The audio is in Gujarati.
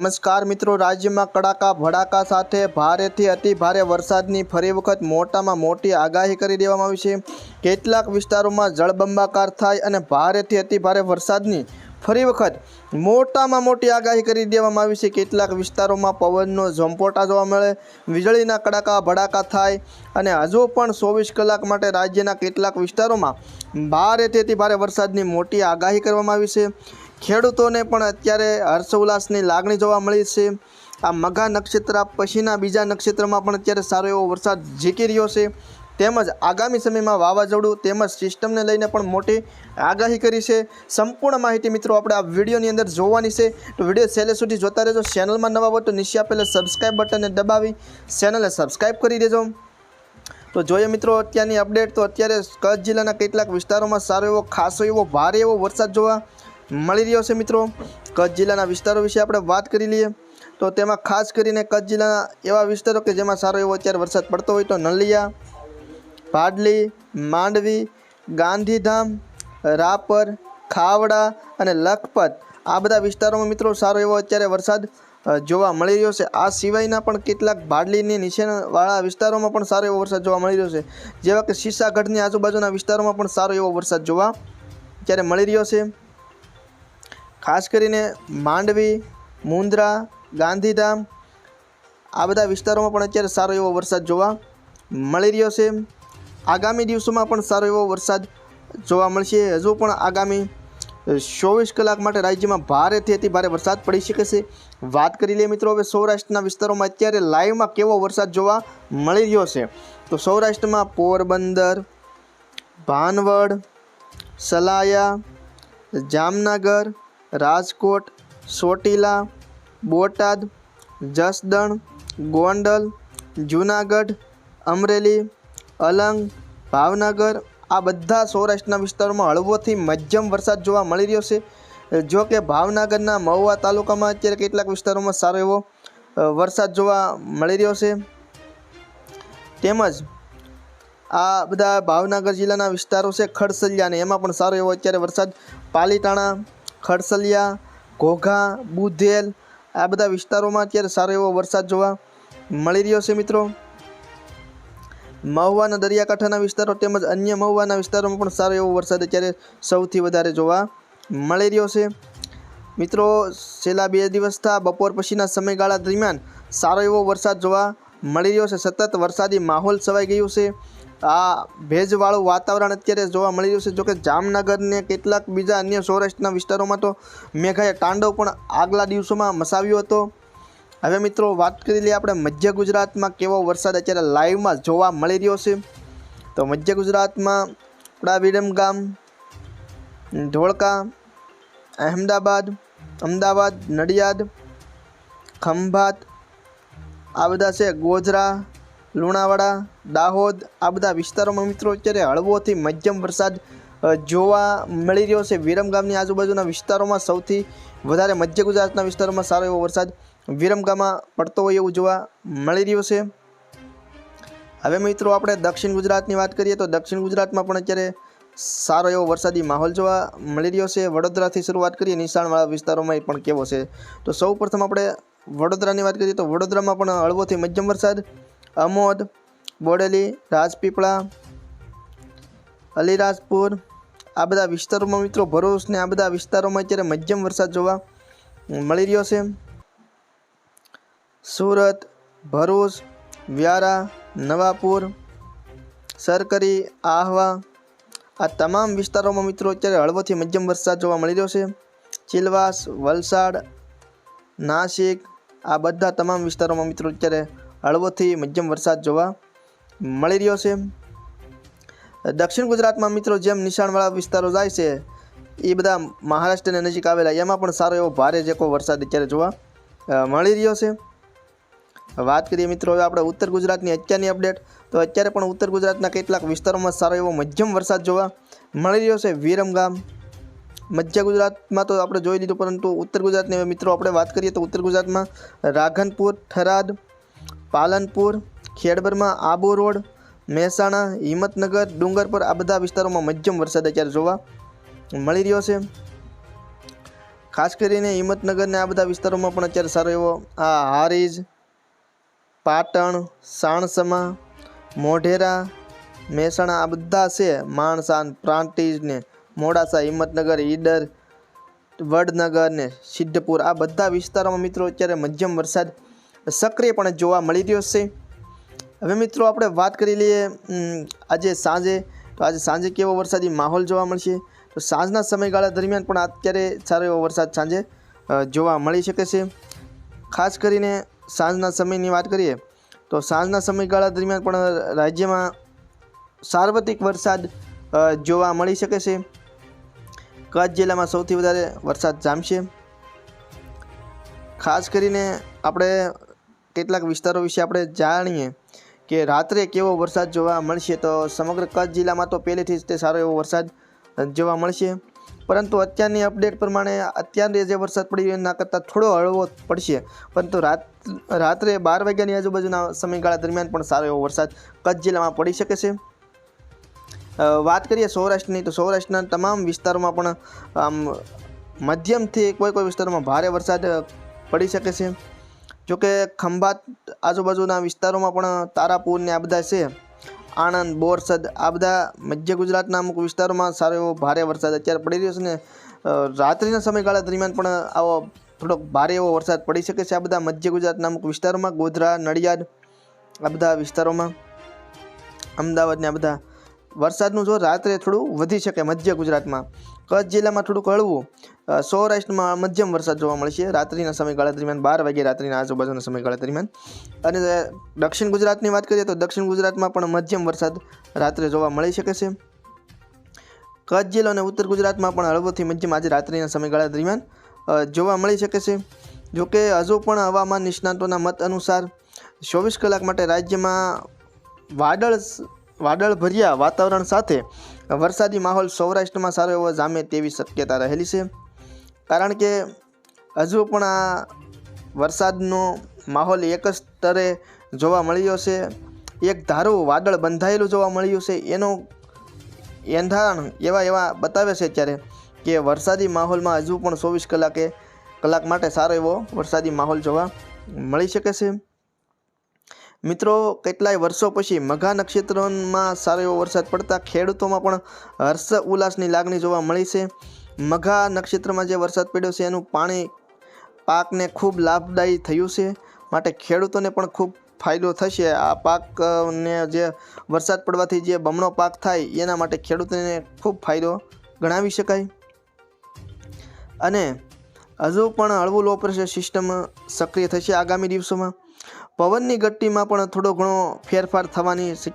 નમસ્કાર મિત્રો, રાજ્યમાં કડાકા, ભડાકા સાથે ભારેથી અતિ ભારે વરસાદની ફરી વખત મોટામાં મોટી આગાહી કરી દેવામાં આવી છે. કેટલાક વિસ્તારોમાં જળબંબાકાર થાય અને ભારેથી અતિ ભારે વરસાદની ફરી વખત મોટામાં મોટી આગાહી કરી દેવામાં આવી છે. કેટલાક વિસ્તારોમાં પવનનો ઝંપોટા જોવા મળે, વીજળીના કડાકા, ભડાકા થાય અને હજુ પણ ચોવીસ કલાક માટે રાજ્યના કેટલાક વિસ્તારોમાં ભારેથી અતિ ભારે વરસાદની મોટી આગાહી કરવામાં આવી છે. ખેડૂતોને પણ અત્યારે હર્ષોલ્લાસની લાગણી જોવા મળી છે. આ મઘા નક્ષત્ર પછીના બીજા નક્ષત્રમાં પણ અત્યારે સારો એવો વરસાદ ઝીકી રહ્યો છે. તેમજ આગામી સમયમાં વાવાઝોડું તેમજ સિસ્ટમને લઈને પણ મોટી આગાહી કરી છે. સંપૂર્ણ માહિતી મિત્રો આપણે આ વિડીયોની અંદર જોવાની છે. તો વીડિયો છેલ્લે સુધી જોતા રહેજો. ચેનલમાં નવા હોય તો નીચે આપેલા સબસ્ક્રાઈબ બટનને દબાવી ચેનલને સબસ્ક્રાઈબ કરી દેજો. તો જોઈએ મિત્રો અત્યારની અપડેટ તો અત્યારે કચ્છ જિલ્લાના કેટલાક વિસ્તારોમાં સારો એવો, ખાસો એવો, ભારે એવો વરસાદ જોવા મળી રહ્યો છે મિત્રો. કચ્છ જિલ્લાના વિસ્તારો વિશે આપણે વાત કરી લઈએ. તો તેમાં ખાસ કરીને કચ્છ જિલ્લાના એવા વિસ્તારો કે જેમાં સારો એવો અત્યારે વરસાદ પડતો હોય તો નલિયા ભાડલી માંડવી, ગાંધીધામ, રાપર, ખાવડા અને લખપત આ બધા વિસ્તારોમાં મિત્રો સારો એવો અત્યારે વરસાદ જોવા મળી રહ્યો છે. આ સિવાયના પણ કેટલાક ભાડલીની નીચેવાળા વિસ્તારોમાં પણ સારો એવો વરસાદ જોવા મળી રહ્યો છે. જેવા કે સીસાગઢની આજુબાજુના વિસ્તારોમાં પણ સારો એવો વરસાદ જોવા અત્યારે મળી રહ્યો છે. ખાસ કરીને માંડવી મુંદ્રા ગાંધીધામ, આ બધા વિસ્તારોમાં પણ અત્યારે સારો એવો વરસાદ જોવા મળી રહ્યો છે. આગામી દિવસોમાં પણ સારો એવો વરસાદ જોવા મળશે. હજુ પણ આગામી ચોવીસ કલાક માટે રાજ્યમાં ભારેથી અતિ ભારે વરસાદ પડી શકે છે. વાત કરી લઈએ મિત્રો, હવે સૌરાષ્ટ્રના વિસ્તારોમાં અત્યારે લાઈવમાં કેવો વરસાદ જોવા મળી રહ્યો છે? તો સૌરાષ્ટ્રમાં પોરબંદર, ભાનવડ, સલાયા, જામનગર રાજકોટ ચોટીલા બોટાદ, જસદણ, ગોંડલ, જૂનાગઢ, અમરેલી, અલંગ, ભાવનગર આ બધા સૌરાષ્ટ્રના વિસ્તારોમાં હળવોથી મધ્યમ વરસાદ જોવા મળી રહ્યો છે. જો કે ભાવનગરના મહુવા તાલુકામાં અત્યારે કેટલાક વિસ્તારોમાં સારો એવો વરસાદ જોવા મળી રહ્યો છે. તેમજ આ બધા ભાવનગર જિલ્લાના વિસ્તારો છે ખડસલિયા અને એમાં પણ સારો એવો અત્યારે વરસાદ. પાલીતાણા ખડસલિયા ઘોઘા, બુધેલ આ બધા વિસ્તારોમાં અત્યારે સારો એવો વરસાદ જોવા મળી રહ્યો છે મિત્રો. મહુવાના દરિયાકાંઠાના વિસ્તારો તેમજ અન્ય મહુવાના વિસ્તારોમાં પણ સારો એવો વરસાદ અત્યારે સૌથી વધારે જોવા મળી રહ્યો છે. મિત્રો, છેલ્લા બે દિવસથી બપોર પછીના સમયગાળા દરમિયાન સારો એવો વરસાદ જોવા મળી રહ્યો છે. સતત વરસાદી માહોલ છવાઈ ગયું છે. આ ભેજવાળું વાતાવરણ અત્યારે જોવા મળી રહ્યું છે. જોકે જામનગરને કેટલાક બીજા અન્ય સૌરાષ્ટ્રના વિસ્તારોમાં તો મેઘાએ તાંડવ પણ આગલા દિવસોમાં મસાવ્યો હતો. હવે મિત્રો વાત કરી લઈએ આપણે મધ્ય ગુજરાતમાં કેવો વરસાદ અત્યારે લાઈવમાં જોવા મળી રહ્યો છે. તો મધ્ય ગુજરાતમાં આપણા વિરમ ગામ ધોળકા અહેમદાબાદ, અમદાવાદ, નડિયાદ, ખંભાત, આ બધા છે. ગોધરા લુણાવાડા, દાહોદ, આ બધા વિસ્તારોમાં મિત્રો અત્યારે હળવોથી મધ્યમ વરસાદ જોવા મળી રહ્યો છે. વિરમગામની આજુબાજુના વિસ્તારોમાં સૌથી વધારે મધ્ય ગુજરાતના વિસ્તારોમાં સારો એવો વરસાદ વિરમગામમાં પડતો હોય એવું જોવા મળી રહ્યું છે. હવે મિત્રો આપણે દક્ષિણ ગુજરાતની વાત કરીએ તો દક્ષિણ ગુજરાતમાં પણ અત્યારે સારો એવો વરસાદી માહોલ જોવા મળી રહ્યો છે. વડોદરાથી શરૂઆત કરીએ, નિશાણવાળા વિસ્તારોમાં પણ કેવો છે. તો સૌ પ્રથમ આપણે વડોદરાની વાત કરીએ તો વડોદરામાં પણ હળવોથી મધ્યમ વરસાદ અમોદ, બોડેલી, રાજપીપળા, અલીરાજપુર, આ બધા વિસ્તારોમાં મિત્રો ભરૂચ ને આ બધા વિસ્તારોમાં અત્યારે મધ્યમ વરસાદ જોવા મળી રહ્યો છે. સુરત, ભરૂચ, વ્યારા, નવાપુર, સરકરી, આહવા, આ તમામ વિસ્તારોમાં મિત્રો અત્યારે હળવોથી મધ્યમ વરસાદ જોવા મળી રહ્યો છે. ચિલવાસ, વલસાડ, નાસિક, આ બધા તમામ વિસ્તારોમાં મિત્રો અત્યારે હળવોથી મધ્યમ વરસાદ જોવા મળી રહ્યો છે. દક્ષિણ ગુજરાતમાં મિત્રો જેમ નિશાણવાળા વિસ્તારો જાય છે, એ બધા મહારાષ્ટ્રની નજીક આવેલા, એમાં પણ સારો એવો ભારે જેકો વરસાદ અત્યારે જોવા મળી રહ્યો છે. વાત કરીએ મિત્રો હવે આપણે ઉત્તર ગુજરાતની અત્યારની અપડેટ તો અત્યારે પણ ઉત્તર ગુજરાતના કેટલાક વિસ્તારોમાં સારો એવો મધ્યમ વરસાદ જોવા મળી રહ્યો છે. વિરમગામ મધ્ય ગુજરાતમાં તો આપણે જોઈ લીધું, પરંતુ ઉત્તર ગુજરાતની મિત્રો આપણે વાત કરીએ તો ઉત્તર ગુજરાતમાં રાધનપુર થરાદ પાલનપુર, ખેડબરમાં આબુ રોડ, મહેસાણા, હિંમતનગર, ડુંગરપુર આ બધા વિસ્તારોમાં મધ્યમ વરસાદ અત્યારે જોવા મળી રહ્યો છે. ખાસ કરીને હિંમતનગરને આ બધા વિસ્તારોમાં પણ અત્યારે સારો એવો આ હારીજ, પાટણ, સાણસમા, મોઢેરા, મહેસાણા આ બધા છે માણસાન, પ્રાંતિજ ને મોડાસા, હિંમતનગર, ઈડર, વડનગર ને સિદ્ધપુર આ બધા વિસ્તારોમાં મિત્રો અત્યારે મધ્યમ વરસાદ સક્રિયપણે જોવા મળી રહ્યો છે. હવે મિત્રો આપણે વાત કરી લઈએ આજે સાંજે. તો આજે સાંજે કેવો વરસાદી માહોલ જોવા મળશે? તો સાંજના સમયગાળા દરમિયાન પણ અત્યારે સારો એવો વરસાદ સાંજે જોવા મળી શકે છે. ખાસ કરીને સાંજના સમયની વાત કરીએ, તો સાંજના સમયગાળા દરમિયાન પણ રાજ્યમાં સાર્વત્રિક વરસાદ જોવા મળી શકે છે. કચ્છ જિલ્લામાં સૌથી વધારે વરસાદ જામશે. ખાસ કરીને આપણે કેટલાક વિસ્તારો વિશે આપણે જાણીએ કે રાત્રે કેવો વરસાદ જોવા મળશે તો સમગ્ર કચ્છ જિલ્લામાં તો પહેલેથી જ તે સારો એવો વરસાદ જોવા મળશે. પરંતુ અત્યારની અપડેટ પ્રમાણે અત્યારે જે વરસાદ પડી એના કરતાં થોડો હળવો પડશે. પરંતુ રાત, રાત્રે બાર વાગ્યાની આજુબાજુના સમયગાળા દરમિયાન પણ સારો એવો વરસાદ કચ્છ જિલ્લામાં પડી શકે છે. વાત કરીએ સૌરાષ્ટ્રની, તો સૌરાષ્ટ્રના તમામ વિસ્તારોમાં પણ આમ મધ્યમથી કોઈ કોઈ વિસ્તારોમાં ભારે વરસાદ પડી શકે છે. જોકે ખંભાત આજુબાજુના વિસ્તારોમાં પણ તારાપુર ને આ બધા છે. આણંદ, બોરસદ આ બધા મધ્ય ગુજરાતના અમુક વિસ્તારોમાં સારો એવો ભારે વરસાદ અત્યારે પડી રહ્યો છે ને રાત્રિના સમયગાળા દરમિયાન પણ આવો થોડોક ભારે એવો વરસાદ પડી શકે છે આ બધા મધ્ય ગુજરાતના અમુક વિસ્તારોમાં, ગોધરા, નડિયાદ આ બધા વિસ્તારોમાં. અમદાવાદ ને આ બધા. વરસાદનું જો રાત્રે થોડું વધી શકે મધ્ય ગુજરાતમાં. કચ્છ જિલ્લામાં થોડુંક હળવું. સૌરાષ્ટ્રમાં મધ્યમ વરસાદ જોવા મળશે રાત્રિના સમયગાળા દરમિયાન બાર વાગે રાત્રિના આજુબાજુના સમયગાળા દરમિયાન. અને દક્ષિણ ગુજરાતની વાત કરીએ તો દક્ષિણ ગુજરાતમાં પણ મધ્યમ વરસાદ રાત્રે જોવા મળી શકે છે. કચ્છ જિલ્લો અને ઉત્તર ગુજરાતમાં પણ હળવોથી મધ્યમ આજે રાત્રિના સમયગાળા દરમિયાન જોવા મળી શકે છે. જોકે હજુ પણ હવામાન નિષ્ણાતોના મત અનુસાર ચોવીસ કલાક માટે રાજ્યમાં વાદળ વાદળ ભર્યા વાતાવરણ સાથે વરસાદી માહોલ સૌરાષ્ટ્રમાં સારો એવો જામે તેવી શક્યતા રહેલી છે. કારણ કે હજુ પણ આ વરસાદનો માહોલ એક જ સ્તરે જોવા મળ્યો છે. એક ધારું વાદળ બંધાયેલું જોવા મળ્યું છે. એનું એંધાણ એવા એવા બતાવે છે અત્યારે કે વરસાદી માહોલમાં હજુ પણ ચોવીસ કલાકે કલાક માટે સારો એવો વરસાદી માહોલ જોવા મળી શકે છે. મિત્રો, કેટલાય વર્ષો પછી મઘા નક્ષત્રમાં સારો એવો વરસાદ પડતા ખેડૂતોમાં પણ હર્ષ ઉલ્લાસની લાગણી જોવા મળી છે. મઘા નક્ષત્રમાં જે વરસાદ પડ્યો છે, એનું પાણી પાકને ખૂબ લાભદાયી થયું છે. માટે ખેડૂતોને પણ ખૂબ ફાયદો થશે. આ પાકને જે વરસાદ પડવાથી જે બમણો પાક થાય, એના માટે ખેડૂતોને ખૂબ ફાયદો ગણાવી શકાય. અને હજુ પણ હળવું લો પ્રેશર સિસ્ટમ સક્રિય થશે આગામી દિવસોમાં. પવનની ગતિમાં પણ થોડો ઘણો ફેરફાર થવાની શક્યતા